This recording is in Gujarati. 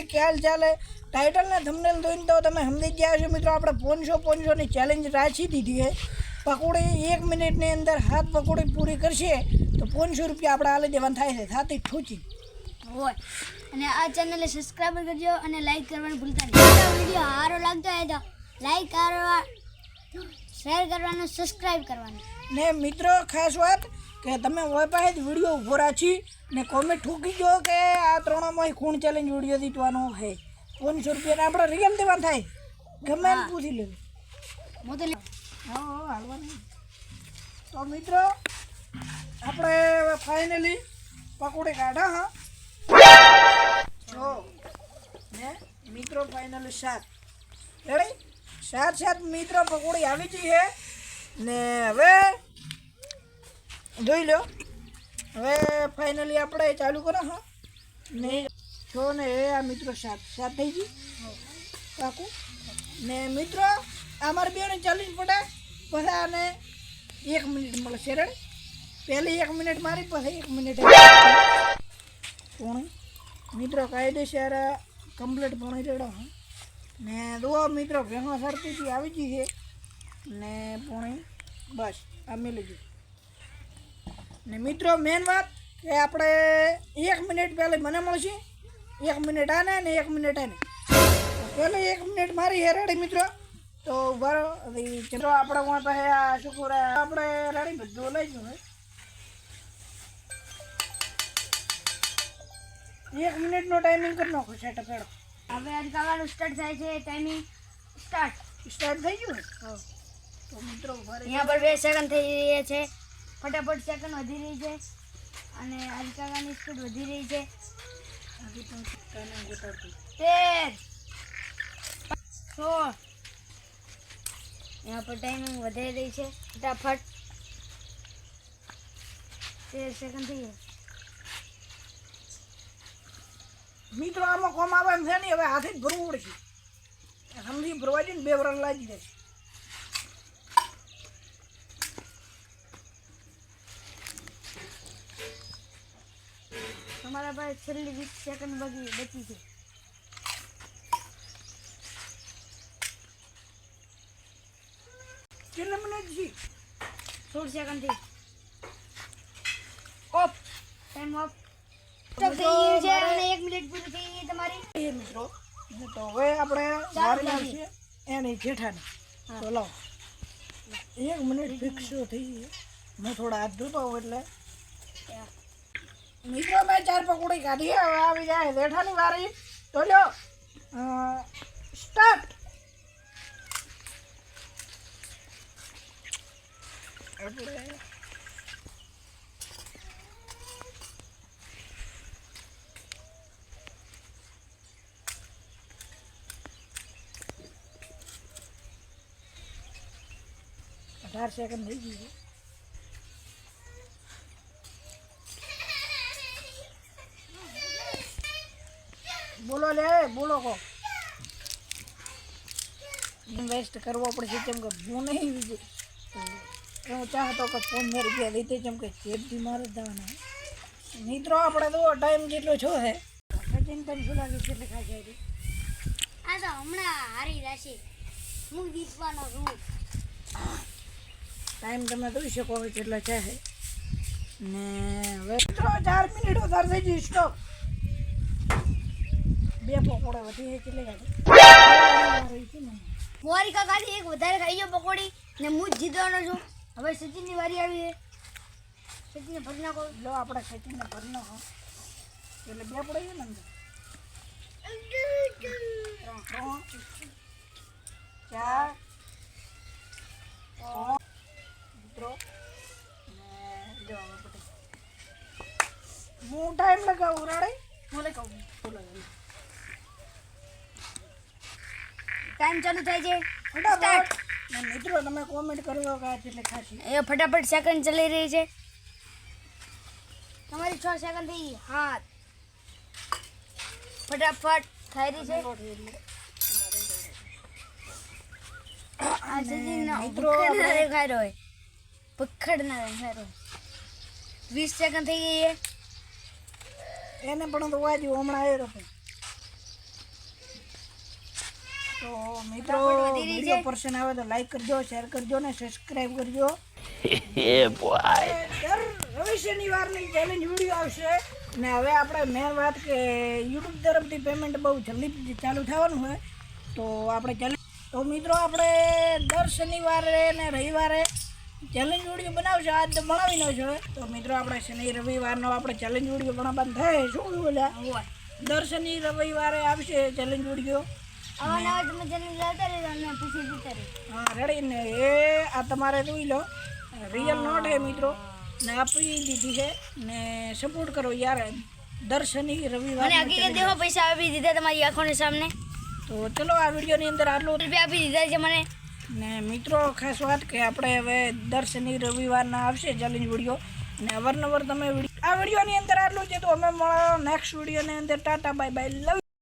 ફેમિલી ખ્યાલ ચાલે? ટાઇટલ ને થંબનેલ જોઈને તો તમે સમજી ગયા છો મિત્રો આપણે પોનસો પોનસોની ચેલેન્જ રાખી દીધી છે. પકોડી એક મિનિટની અંદર હાથ પકોડી પૂરી કરશે તો પોનસો રૂપિયા આપણે આલે દેવાનું થાય છે સાથી ઠૂચી હોય. અને આ ચેનલને સબસ્ક્રાઈબ કરજો અને લાઈક કરવાનું ભૂલતા નહીં. વીડિયો સારો લાગતો હોય તો લાઈક કરવા શેર કરવાનું સબસ્ક્રાઈબ કરવાનું. ને મિત્રો ખાસ વાત કે તમે હોય પાસે જ વીડિયો ઊભો રાખી ને કોમેન્ટ ઠૂકી દો કે આ ત્રણોમાં ખૂણ ચેલેન્જ વીડિયો જીતવાનો હે પોનસો રૂપિયા આપણે રિયલ દેવાનું થાય. ગમે એમ પૂછી લેવું હું તો હા હા હાલવાનું તો મિત્રો આપણે ફાઇનલી પકોડી કાઢા હા. જો ને મિત્રો ફાઇનલી સાત રેડી સાત સાત મિત્રો પકોડી આવી ગઈ છે. ને હવે જોઈ લો હવે ફાઇનલી આપણે ચાલુ કરો, હા. ને છો ને એ આ મિત્રો સાત સાત થઈ ગઈ. પાકું ને મિત્રો અમારે બેને ચાલીસ પડે પછી આને એક મિનિટ મળશે, રેડ? પહેલી એક મિનિટ મારી, પછી એક મિનિટ પોણી મિત્રો કાયદેસર કમ્પ્લીટ પોણી રેડો, હા. ને દુઆ મિત્રો, ભેગો સરતીથી આવી ગઈ છે. ને પોણી બસ, આ મેલી ગયું ને મિત્રો મેન વાત કે આપણે એક મિનિટ પહેલાં મને મળશે. એક મિનિટ આને ને એક મિનિટ આને પહેલે એક મિનિટ મારી હેરાડી મિત્રો? તો બરો ચલો આપણે કોઈ પાસે આ શું કરે આપણે રેડી બધું લઈ જવું એક મિનિટનો ટાઈમિંગ કરી નાખો સેટ પેડો હવે આજ ગાવાનું સ્ટાર્ટ થાય છે ટાઈમિંગ સ્ટાર્ટ સ્ટાર્ટ થઈ ગયું ને તો મિત્રો અહીંયા પર બે સેકન્ડ થઈ રહ્યા છે. ફટાફટ સેકન્ડ વધી રહી છે. અને અલકાવાની સ્પીડ વધી રહી છે. તેર, સોળ. એના પર ટાઈમિંગ વધારી રહી છે. ફટાફટ. તેર સેકન્ડ થઈ ગયા. મિત્રો, આમાં કોમ આવે એમ છે નહીં, હવે હાથે જ ભરવું પડશે સમજી ભરવાઈ ને બે વરણ લાગી જાય તમારા પાસે છેલ્લી વીસ સેકન્ડ બગી બચી છે. કેટલા મિનિટ છે? સોળ સેકન્ડથી. ઓફ ટાઈમ ઓફ થઈ ગયું છે અને એક મિનિટ પૂરી થઈ તમારી. એ મિત્રો તો હવે આપણે ચાલુ વારી એની જેઠાની. તો લાવો. એક મિનિટ ફિક્સ થઈ ગઈ. હું થોડા હાથ ધોતો હોઉં એટલે. મિત્રો, મેં ચાર પકોડી કાઢી, હવે આવી જાય જેઠાની વારી. તો લ્યો સ્ટાર્ટ આપણે અઢાર સેકન્ડ થઈ ગઈ છે. બોલો લે બોલો કો ઇન્વેસ્ટ કરવો પડશે કેમ કે હું નહીં વિજય. હું ચાહતો કે પંદર રૂપિયા લીધે કેમ કે જેબથી મારે દાવાના મિત્રો આપણે તો ટાઈમ જેટલો છો હે? સચિન તમે શું લાગે છે લખા જાય આ તો હમણાં હારી રહેશે હું જીતવાનો છું. ટાઈમ તમે જોઈ શકો હવે કેટલા છે ને હવે ચાર મિનિટ વધારે થઈ સ્ટોપ બે પકોડા વધી કેટલી ગાડી મોરી કાકાથી એક વધારે ખાઈ ગયો પકોડી ને હું જ જીતવાનો છું હવે સચિનની વારી આવી છે સચિનને ભરી નાખો લો આપણે ખેતીને ભરી નાખો એટલે બે પડી ગયું ને અંદર ચાર મિત્રો હું ટાઈમ લગાવું રાડે હું લગાવું હું લગાવું ટાઈમ ચાલુ થાય છે. ફટાફટ. મિત્રો તમે કોમેન્ટ કરો કે આ કેટલી ખાસી એ ફટાફટ સેકન્ડ ચાલી રહી છે. તમારી છ સેકન્ડ થઈ હાથ. ફટાફટ થઈ રહી છે. વીસ સેકન્ડ થઈ ગઈ એને પણ તો વાજ્યું હમણાં આવ્યો રહ્યો તો મિત્રો વીડિયો પર્સન આવે તો લાઈક કરજો શેર કરજો ને સબસ્ક્રાઈબ કરજો. દર રવિ શનિવારની ચેલેન્જ વીડિયો આવશે. ને હવે આપણે મેં વાત કે યુટ્યુબ તરફથી પેમેન્ટ બહુ જલ્દી ચાલુ થવાનું હોય તો આપણે ચેલેન્જ તો મિત્રો આપણે દર શનિવારે ને રવિવારે ચેલેન્જ વીડિયો બનાવશે. આજ તો બનાવી ન છે તો મિત્રો આપણે શનિ રવિવારનો આપણે ચેલેન્જ વીડિયો બનાવવાનું થાય શું બોલ્યા દર શનિ રવિવારે આવશે ચેલેન્જ વીડિયો આવા નવા લાવતા રહેજો અને પછી જીતા રહેજો હા રેડી. એ આ તમારે જોઈ લો. રિયલ નોટ હે મિત્રો. ને આપી દીધી છે ને સપોર્ટ કરો યાર દર શનિ રવિવાર હકીકત દેખો પૈસા આપી દીધા તમારી આંખોની સામે તો ચલો આ વિડીયોની અંદર આટલું રૂપિયા આપી દીધા છે મને. ને મિત્રો ખાસ વાત કે આપણે હવે દર શનિ રવિવારના આવશે ચેલેન્જ વીડિયો. ને અવારનવાર તમે આ વિડીયોની અંદર આટલું છે. તો અમે મળો નેક્સ્ટ વિડીયોની અંદર. ટાટા બાય બાય લવ